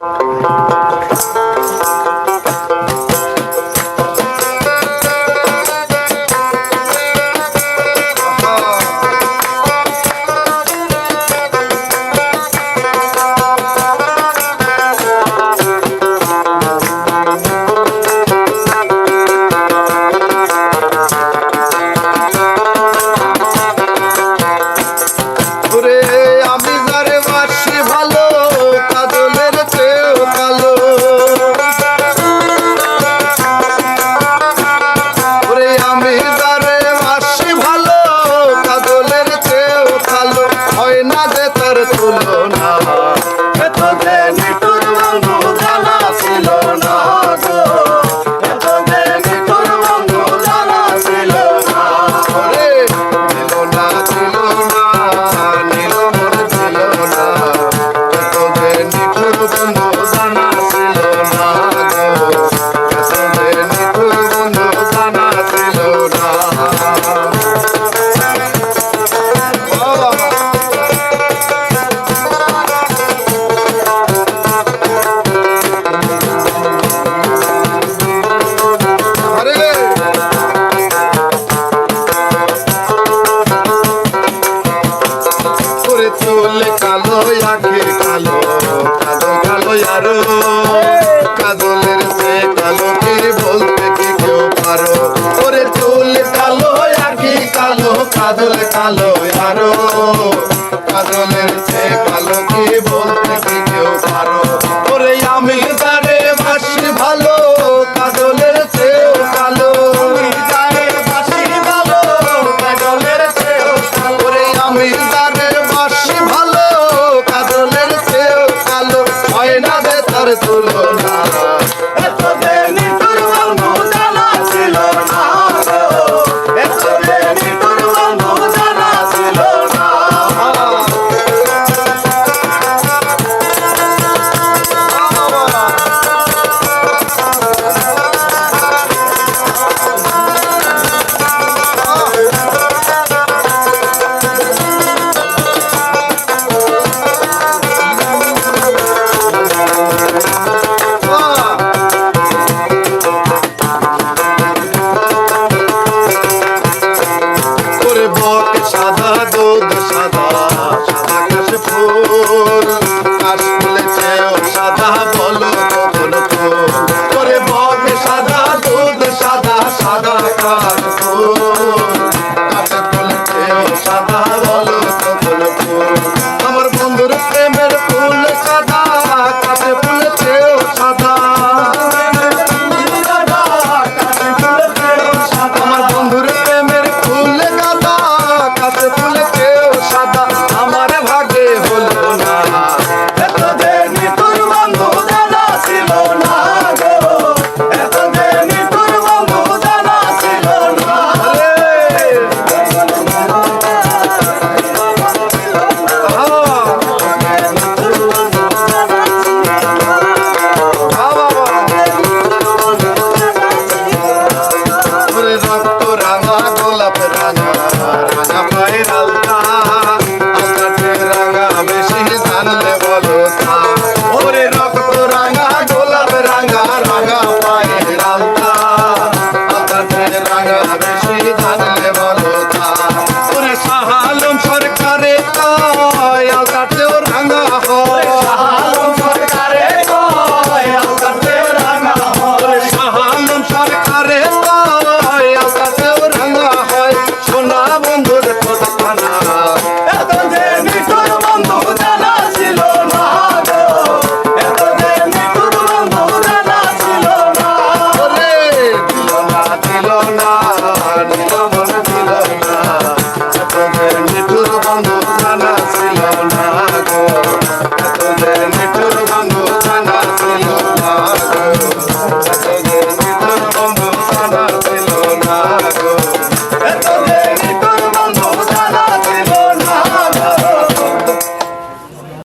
Música now. কাজল কালো আরও কাজলের চেয়ে কালো সোনা